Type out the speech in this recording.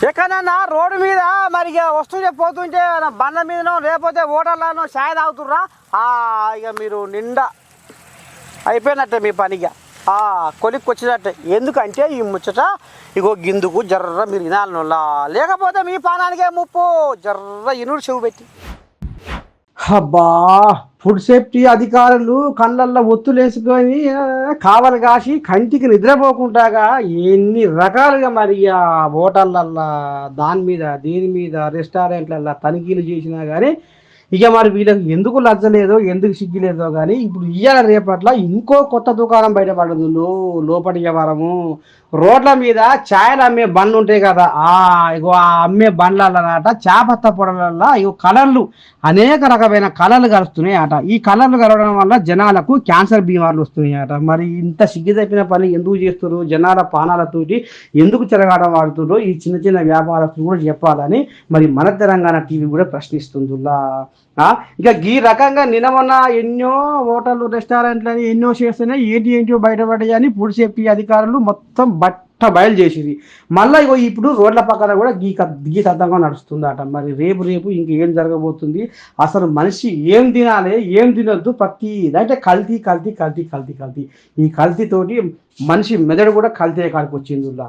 ఎక్కడన్నా రోడ్డు మీద మరి ఇక వస్తుంటే పోతుంటే బండ మీదనో లేకపోతే ఓటర్లను షాయ్ తాగుతుర్రా? ఇక మీరు నిండా అయిపోయినట్టే మీ పనిగా ఆ, కొలిక్కి వచ్చినట్టే ఎందుకంటే ఈ ముచ్చట ఇగో గిందుకు జర్ర మీరు వినాలనులా లేకపోతే మీ పానానికే ముప్పు. జర్ర ఇనుడు చెవు పెట్టి. అబ్బా ఫుడ్ సేఫ్టీ అధికారులు కళ్ళల్లో ఒత్తులేసుకొని కావలి కాసి కంటికి నిద్రపోకుండాగా ఎన్ని రకాలుగా మరి ఆ హోటళ్ళల్లో దాని మీద దీని మీద రెస్టారెంట్లల్లో తనిఖీలు చేసినా కానీ ఇక మరి వీళ్ళకి ఎందుకు లజ్జలేదో ఎందుకు సిగ్గులేదో కానీ ఇప్పుడు ఇయ్యాల రేపట్ల ఇంకో కొత్త దుకాణం బయటపడదు లో లోపటి వ్యవహారము రోడ్ల మీద ఛాయలు అమ్మే బండ్లు ఉంటాయి కదా ఆ ఇగో ఆ అమ్మే బండ్లన్నట చేపత్త పొడలల్ల ఇగో కలర్లు అనేక రకమైన కలర్లు కలుస్తున్నాయి అట ఈ కలర్లు కలవడం వల్ల జనాలకు క్యాన్సర్ బీమార్లు వస్తున్నాయి అట మరి ఇంత సిగ్గు తప్పిన పని ఎందుకు చేస్తున్నారు జనాల పానాలతోటి ఎందుకు చెరగాటం వాడుతున్నారు ఈ చిన్న చిన్న వ్యాపారస్తులు కూడా చెప్పాలని మరి మన తెలంగాణ టీవీ కూడా ప్రశ్నిస్తుందిలా ఇక ఈ రకంగా నిన్న ఎన్నో హోటల్ రెస్టారెంట్లు అని ఎన్నో చేస్తున్నాయి ఏంటి ఏంటి బయటపడ్డాయి అని ఫుడ్ సేఫ్టీ అధికారులు మొత్తం బట్ట బయలు చేసింది మళ్ళీ ఇగో ఇప్పుడు రోడ్ల పక్కన కూడా గీ గీ తద్దంగా నడుస్తుందట. మరి రేపు రేపు ఇంకేం జరగబోతుంది? అసలు మనిషి ఏం తినాలి ఏం తినొద్దు ప్రతి అంటే కల్తీ కల్తీ కల్తీ కల్తీ కల్తీ. ఈ కల్తీతోటి మనిషి మెదడు కూడా కల్తీ కాడికి వచ్చిందిలా